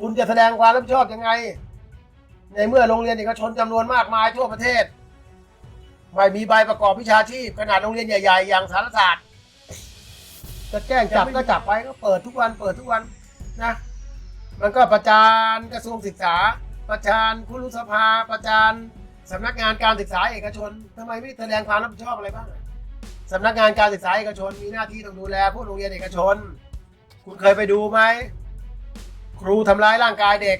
คุณจะแสดงความรับผิดชอบยังไง ในเมื่อโรงเรียนเอกชนจำนวนมากมายทั่วประเทศ ไม่มีใบประกอบวิชาชีพ ขนาดโรงเรียนใหญ่ๆ อย่างสารศาสตร์ จะแกล้งจับก็จับไปก็เปิดทุกวันเปิดทุกวันนะ มันก็ประจานกระทรวงศึกษา ประจานคุรุสภา ประจานสำนักงานการศึกษาเอกชนทำไมไม่แสดงความรับผิดชอบอะไรบ้างอะสำนักงานการศึกษาเอกชนมีหน้าที่ต้องดูแลพวกโรงเรียนเอกชน คุณเคยไปดูไหม ครูทำร้ายร่างกายเด็ก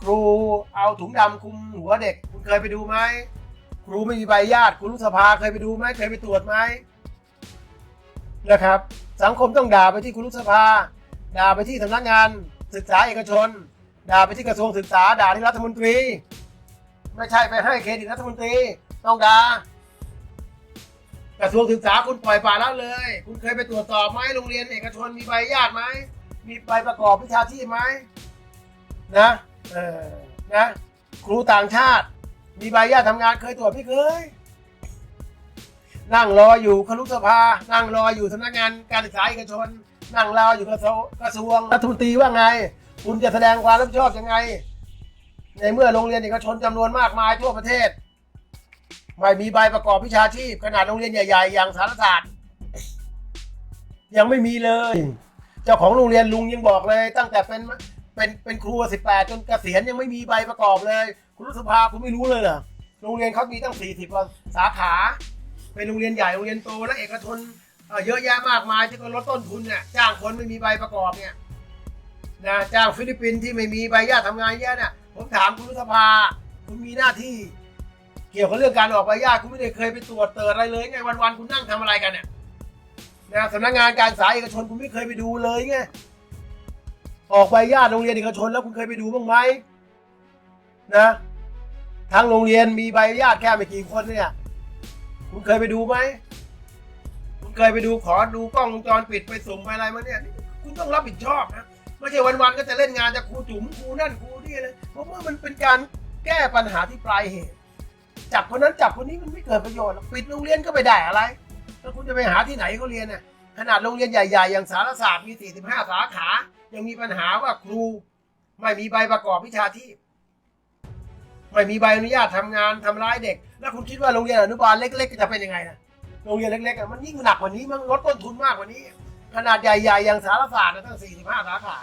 ครูเอาถุงดำคลุมหัวเด็ก คุณเคยไปดูไหมครูไม่มีใบญาติคุณรุสภาเคยไปดูไหมเคยไปตรวจไหมนะครับ สังคมต้องด่าไปที่คุณรุสภา ด่าไปที่สำนักงาน ศึกษาเอกชน ด่าไปที่กระทรวงศึกษา ด่าที่รัฐมนตรี ไม่ใช่ไปให้เครดิตรัฐมนตรี ต้องด่ากระทรวงศึกษาคุณปล่อยปละละเลย คุณเคยไปตรวจสอบไหมโรงเรียนเอกชนมีใบญาติไหม มีใบประกอบวิชาชีพไหมนะเออนะครูต่างชาติ มีใบญาติทำงานเคยตรวจไม่เคย นั่งรออยู่ครุสภา นั่งรออยู่สำนักงานการศึกษาเอกชน นั่งรออยู่กระทรวงกระทรวงรัฐมนตรีว่าไง คุณจะแสดงความรับผิดชอบยังไง ในเมื่อโรงเรียนเอกชนจำนวนมากมายทั่วประเทศไม่มีใบประกอบวิชาชีพ ขนาดโรงเรียนใหญ่ ๆ อย่างสารศาสตร์ยังไม่มีเลย เจ้าของโรงเรียนลุงยังบอกเลย ตั้งแต่เป็นเป็นเป็นครูสิบแปดจนเกษียณยังไม่มีใบประกอบเลย คุณรัฐสภาคุณไม่รู้เลยเหรอโรงเรียนเขามีตั้งสี่สิบกว่าสาขา เป็นโรงเรียนใหญ่โรงเรียนโตและเอกชนเยอะแยะมากมายที่ก็ลดต้นทุนเนี่ยจ้างคนไม่มีใบประกอบเนี่ยนะจ้างฟิลิปปินส์ที่ไม่มีใบญาติทำงานเยอะเนี่ยผมถามคุณรัฐสภาคุณมีหน้าที่ เกี่ยวกับเรื่องการออกใบญาติคุณไม่ได้เคยไปตรวจเติร์อะไรเลยไงวันๆคุณนั่งทำอะไรกันเนี่ย นะสำนักงานการศึกษาเอกชนคุณไม่เคยไปดูเลยไงออกใบญาติโรงเรียนเอกชนแล้วคุณเคยไปดูบ้างไหมนะทางโรงเรียนมีใบญาติแค่ไม่กี่คนเนี่ยคุณเคยไปดูไหมคุณเคยไปดูขอดูกล้องวงจรปิดไปสุ่มไปอะไรมาเนี่ยคุณต้องรับผิดชอบนะไม่ใช่วันๆก็จะเล่นงานจากครูจุ๋มครูนั่นครูนี่เลยเพราะว่ามันเป็นการแก้ปัญหาที่ปลายเหตุจับคนนั้นจับคนนี้มันไม่เกิดประโยชน์ปิดโรงเรียนก็ไม่ได้อะไร แล้วคุณจะไปหาที่ไหนเขาเรียนน่ะขนาดโรงเรียนใหญ่ๆ อย่างสารศาสตร์มี 45 สาขา ยังมีปัญหาว่าครู ไม่มีใบประกอบวิชาชีพไม่มีใบอนุญาตทำงานทำร้ายเด็ก แล้วคุณคิดว่าโรงเรียนอนุบาลเล็กๆจะเป็นยังไงนะโรงเรียนเล็กๆมันยิ่งหนักกว่านี้มันลดต้นทุนมากกว่านี้ ขนาดใหญ่ๆอย่างสารศาสตร์นะตั้ง 45 สาขา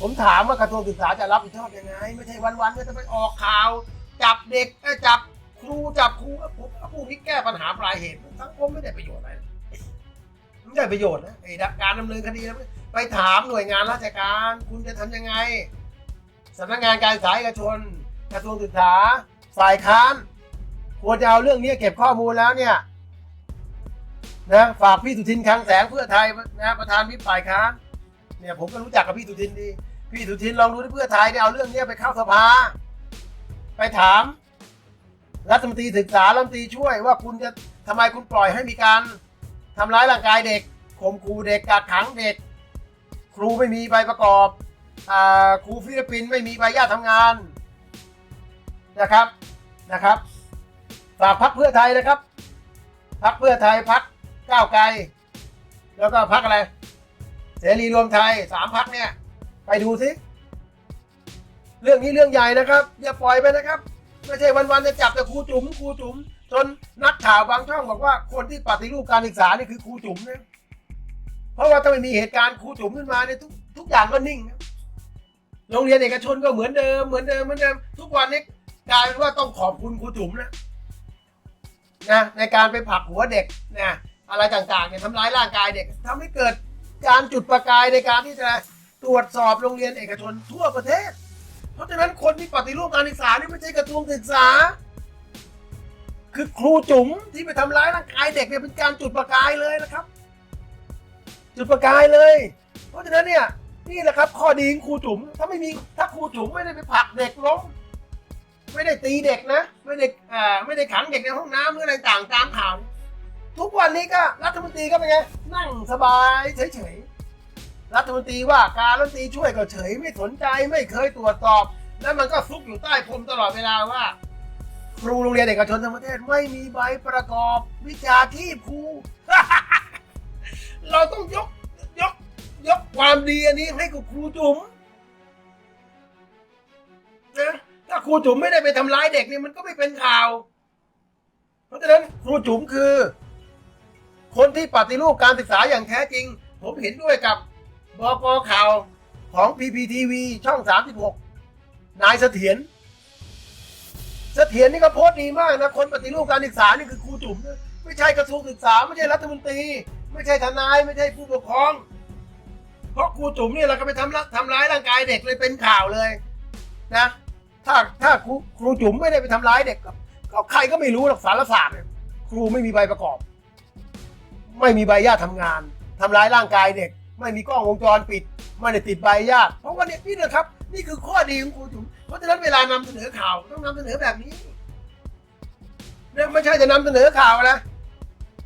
ผมถามว่ากระทรวงศึกษาจะรับผิดชอบยังไง ไม่ใช่วันๆก็จะไปออกข่าว จับเด็กจับ ครูจับครูผมพวกนี้แก้ปัญหาปลายเหตุสังคมไม่ได้ประโยชน์อะไรไม่ได้ประโยชน์นะไอ้การดำเนินคดีนะไปถามหน่วยงานราชการ คุณจะทำยังไงสำนักงานการศึกษาเอกชนกระทรวงศึกษาฝ่ายค้านควรจะเอาเรื่องนี้เก็บข้อมูลแล้วเนี่ยนะฝากพี่สุทินคลังแสงเพื่อไทยนะประธานวิปฝ่ายค้านเนี่ยผมก็รู้จักกับพี่สุทินดี พี่สุทินลองดูที่เพื่อไทยเนี่ยเอาเรื่องนี้ไปเข้าสภา ไปถาม รัฐมนตรีศึกษารัฐมนตรีช่วยว่าคุณจะทำไมคุณปล่อยให้มีการทำร้ายร่างกายเด็กข่มขู่เด็กกักขังเด็ก ครูไม่มีใบประกอบอครูฟิลิปปินส์ไม่มีใบญาติทำงานนะครับนะครับฝากพักเพื่อไทยนะครับพักเพื่อไทยพักก้าวไกล แล้วก็พักอะไร เสรีรวมไทยสามพักเนี่ย ไปดูสิ เรื่องนี้เรื่องใหญ่นะครับ อย่าปล่อยไปนะครับ ไม่ใช่วันๆจะจับแต่ครูจุ๋มครูจุ๋มจนนักข่าวบางช่องบอกว่าคนที่ปฏิรูปการศึกษานี่คือครูจุ๋มนะเพราะว่าถ้าไม่มีเหตุการณ์ครูจุ๋มขึ้นมาเนี่ยทุกทุกอย่างก็นิ่งนะโรงเรียนเอกชนก็เหมือนเดิมเหมือนเดิมเหมือนเดิม ทุกวันนี้กลายเป็นว่าต้องขอบคุณครูจุ๋มนะนะในการไปผลักหัวเด็กนะอะไรต่างๆเนี่ยทำร้ายร่างกายเด็กทำให้เกิดการจุดประกายในการที่จะตรวจสอบโรงเรียนเอกชนทั่วประเทศ เพราะฉะนั้นคนที่ปฏิรูปการศึกษานี่ไม่ใช่กระทรวงศึกษา คือครูจุ๋มที่ไปทำร้ายร่างกายเด็กเนี่ยเป็นการจุดประกายเลยนะครับ จุดประกายเลย เพราะฉะนั้นเนี่ยนี่แหละครับ ข้อดีของครูจุ๋มถ้าไม่มีถ้าครูจุ๋มไม่ได้ไปผลักเด็กล้มไม่ได้ตีเด็กนะ ไม่ได้อ่าไม่ได้ขังเด็กในห้องน้ำหรืออะไรต่างตามข่าวทุกวันนี้ก็รัฐมนตรีก็เป็นไงนั่งสบายเฉยๆ รัฐมนตรีว่าการรัฐมนตรีช่วยก็เฉยไม่สนใจไม่เคยตรวจสอบ แล้วมันก็ซุกอยู่ใต้พรมตลอดเวลาว่า ครูโรงเรียนเอกชนทั้งประเทศไม่มีใบประกอบวิชาชีพครู เราต้องยกยกยกความดีอันนี้ให้กับครูจุ๋มนะถ้าครูจุ๋มไม่ได้ไปทำร้ายเด็กนี่มันก็ไม่เป็นข่าว เพราะฉะนั้นครูจุ๋มคือ คนที่ปฏิรูปการศึกษาอย่างแท้จริง ผมเห็นด้วยกับ บกข่าวของ PPTV ช่อง 36 นายเสถียร เสถียรนี่ก็โพสต์ดีมากนะ คนปฏิรูปการศึกษานี่คือครูจุ๋มนะไม่ใช่กระทรวงศึกษา ไม่ใช่รัฐมนตรี ไม่ใช่ทนาย ไม่ใช่ผู้ปกครอง เพราะครูจุ๋มเนี่ยเราก็ไปทำร้ายทำร้ายร่างกายเด็กเลยเป็นข่าวเลยนะ ถ้าถ้าครูครูจุ๋มไม่ได้ไปทำร้ายเด็กกับก็ใครก็ไม่รู้หรอกสารศาสตร์เนี่ยครูไม่มีใบประกอบ ไม่มีใบญาตทำงานทำร้ายร่างกายเด็ก ไม่มีกล้องวงจรปิด ไม่ได้ติดใบญาติเพราะว่าเนี่ยนี่นะครับ นี่คือข้อดีของครูจุ๋มเพราะฉะนั้นเวลานำเสนอข่าวต้องนำเสนอแบบนี้เนี่ยไม่ใช่จะนำเสนอข่าวนะ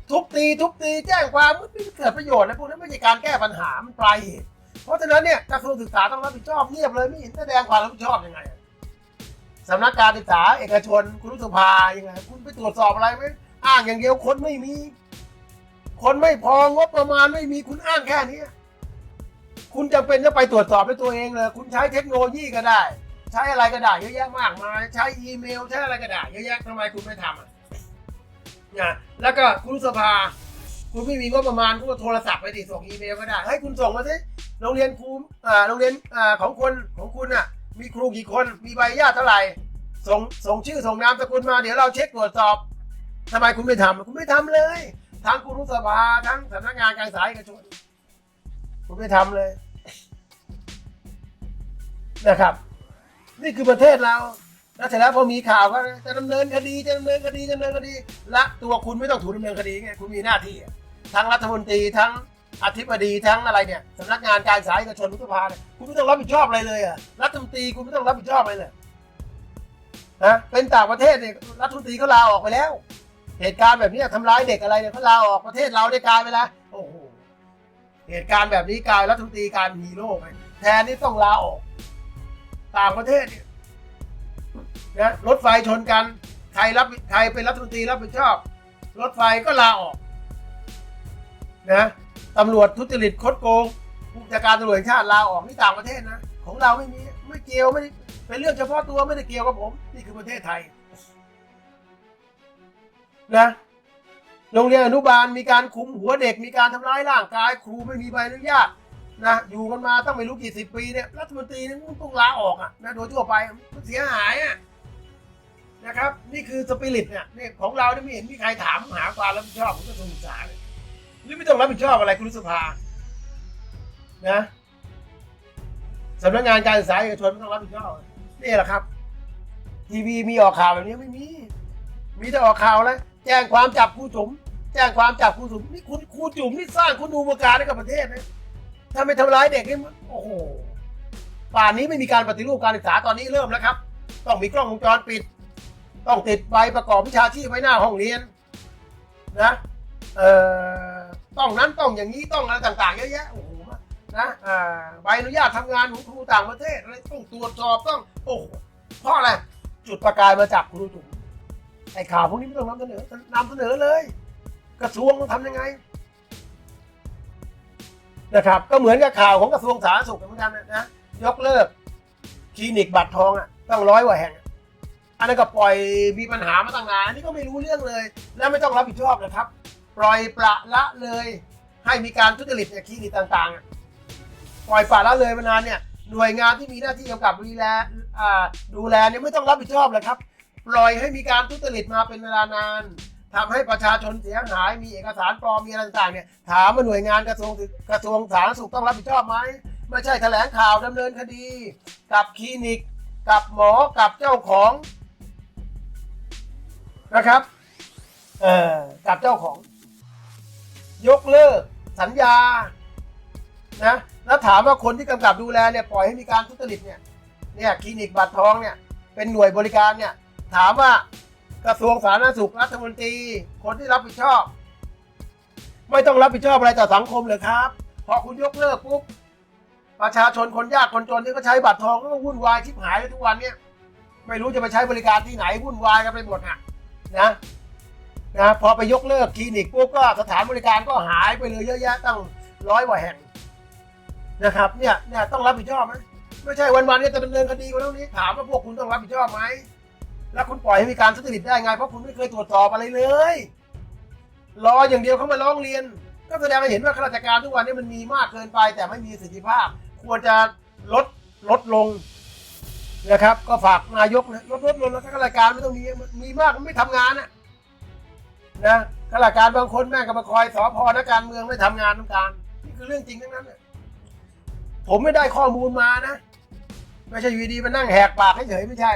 ทุบตีทุบตีแจ้งความมันไม่เกิดประโยชน์นะพวกนั้นไม่ใช่การแก้ปัญหามันปลายเหตุเพราะฉะนั้นเนี่ยกระทรวงศึกษาต้องรับผิดชอบเงียบเลยไม่เห็นแสดงความรับผิดชอบยังไงสำนักการศึกษาเอกชนคุณรุษภายังไงคุณไปตรวจสอบอะไรไหมอ้างอย่างเดียวคนไม่มี คนไม่พองบประมาณไม่มีคุณอ้างแค่นี้ คุณจำเป็นจะไปตรวจสอบด้วยตัวเองเลย คุณใช้เทคโนโลยีก็ได้ ใช้อะไรก็ได้เยอะแยะมากมายใช้อีเมลใช้อะไรก็ได้เยอะแยะทำไมคุณไม่ทำอะนะแล้วก็คุณสภา คุณไม่มีงบประมาณคุณก็โทรศัพท์ไปดิส่งอีเมลก็ได้ให้คุณส่งมาสิโรงเรียนครูอ่าโรงเรียนอ่าของคนของคุณอะ มีครูกี่คนมีใบญาติเท่าไหร่ส่งส่งชื่อส่งนามสกุลมาเดี๋ยวเราเช็คตรวจสอบทำไมคุณไม่ทำคุณไม่ทำเลย ทั้งคุณรุษภาทั้งสำนักงานการศึกษาเอกชน คุณไม่ทำเลยนะครับ นี่คือประเทศเราแล้วเสร็จแล้วพอมีข่าวก็จะดำเนินคดีจะดำเนินคดีจะดำเนินคดีละตัวคุณไม่ต้องถูกดำเนินคดีไงคุณมีหน้าที่ ทั้งรัฐมนตรีทั้งอธิบดีทั้งอะไรเนี่ยสำนักงานการศึกษาเอกชนรุษภาเนี่ยคุณไม่ต้องรับผิดชอบอะไรเลยอะรัฐมนตรีคุณไม่ต้องรับผิดชอบอะไรเลยนะเป็นต่างประเทศเนี่ยรัฐมนตรีเขาลาออกไปแล้ว เหตุการณ์แบบนี้ทำร้ายเด็กอะไรเนี่ยเขาลาออกประเทศเราได้กลายไปแล้วโอ้โห เหตุการณ์แบบนี้กลายรัฐมนตรีกายเป็นฮีโร่ไปแทนที่ต้องลาออก ต่างประเทศเนี่ยนะรถไฟชนกันใครรับใครเป็นรัฐมนตรีรับผิดชอบ รถไฟก็ลาออกนะตำรวจทุจริตคดโกงผู้จัดการตำรวจชาติลาออกนี่ต่างประเทศนะ ของเราไม่มีไม่เกี่ยวไม่เป็นเรื่องเฉพาะตัวไม่ได้เกี่ยวกับผม นี่คือประเทศไทยนะ โรงเรียนอนุบาลมีการคุมหัวเด็กมีการทำร้ายร่างกาย ครูไม่มีใบอนุญาตนะอยู่กันมาตั้งไม่รู้กี่สิบปีเนี่ยรัฐมนตรีนี่มันต้องลาออกอะนะโดยทั่วไปมันเสียหายอะนะครับ นี่คือสปิริตเนี่ยนี่ของเราเนี่ยไม่เห็นมีใครถามหาความรับผิดชอบของกระทรวงศึกษาเลยนี่ไม่ต้องรับผิดชอบอะไรคุณรุษภานะสำนักงานการศึกษาเอกชนไม่ต้องรับผิดชอบนี่แหละครับทีวีมีออกข่าวแบบนี้ไม่มี มีแต่ออกข่าวแล้ว จ้งความจับครูจุ๋มแจ้งความจับครูจุ๋มนี่คุณครูจุ๋มนี่สร้างคุณดูปการให้กับประเทศนะถ้าไม่ทำร้ายเด็กนี่มันโอ้โหป่านนี้ไม่มีการปฏิรูปการศึกษาตอนนี้เริ่มแล้วครับ ต้องมีกล้องวงจรปิด ต้องติดใบประกอบวิชาชีพไว้หน้าห้องเรียนนะเอ่อต้องนั้นต้องอย่างนี้ต้องอะไรต่าง ๆ เยอะแยะโอ้โหนะอ่าใบอนุญาตทำงานของครูต่างประเทศอะไรต้องตรวจสอบต้องโอ้โหเพราะอะไรจุดประกายมาจากครูจุ๋ม ไอ้ข่าวพวกนี้ไม่ต้องนำเสนอนำเสนอเลย กระทรวงต้องทำยังไง นะครับ ก็เหมือนกับข่าวของกระทรวงสาธารณสุขเหมือนกันนะยกเลิกคลินิกบัตรทองอะต้องร้อยกว่าแห่งอันนั้นก็ปล่อยมีปัญหามาตั้งนานอันนี้ก็ไม่รู้เรื่องเลย แล้วไม่ต้องรับผิดชอบนะครับ ปล่อยปละละเลย ให้มีการทุจริตในคลินิกต่างๆ ปล่อยปละละเลยมานานเนี่ยหน่วยงานที่มีหน้าที่กำกับดูแลดูแลเนี่ยไม่ต้องรับผิดชอบเลยครับ ปล่อยให้มีการทุจริตมาเป็นเวลานานทำให้ประชาชนเสียหาย มีเอกสารปลอมมีอะไรต่างๆเนี่ยถามว่าหน่วยงานกระทรวงกกระทรวงสาธารณสุขต้องรับผิดชอบไหมไม่ใช่แถลงข่าวดำเนินคดี กับคลินิก กับหมอกับเจ้าของนะครับเอ่อกับเจ้าของ ยกเลิกสัญญานะแล้วถามว่าคนที่กำกับดูแลเนี่ยปล่อยให้มีการทุจริตเนี่ยเนี่ยคลินิกบัตรทองเนี่ยเป็นหน่วยบริการเนี่ย ถามว่ากระทรวงสาธารณสุขรัฐมนตรีคนที่รับผิดชอบ ไม่ต้องรับผิดชอบอะไรต่อสังคมเลยครับ พอคุณยกเลิกปุ๊บประชาชนคนยากคนจนที่ก็ใช้บัตรทองก็วุ่นวายชิบหายเลยทุกวันเนี่ยไม่รู้จะไปใช้บริการที่ไหนวุ่นวายกันไปหมดอะนะนะพอไปยกเลิกคลินิกปุ๊บก็สถานบริการก็หายไปเลยเยอะแยะตั้งร้อยกว่าแห่งนะครับเนี่ยเนี่ยต้องรับผิดชอบไหมไม่ใช่วันๆเนี่ยจะดำเนินคดีกันแล้วนี้ถามว่าพวกคุณต้องรับผิดชอบไหม แล้วคุณปล่อยให้มีการทุจริตได้ไงเพราะคุณไม่เคยตรวจสอบอะไรเลย รออย่างเดียวเขามาร้องเรียน ก็แสดงให้เห็นว่าข้าราชการทุกวันนี้มันมีมากเกินไป แต่ไม่มีประสิทธิภาพ ควรจะลดลดลงนะครับ ก็ฝากนายกนะลดลดลงแล้วข้าราชการไม่ต้องมีมีมากมันไม่ทำงานนะนะข้าราชการบางคนแม่งก็มาคอยสอพอนักการเมืองไม่ทำงานต้องการนี่คือเรื่องจริงทั้งนั้นผมไม่ได้ข้อมูลมานะ ไม่ใช่อยู่ดีมานั่งแหกปากเฉยไม่ใช่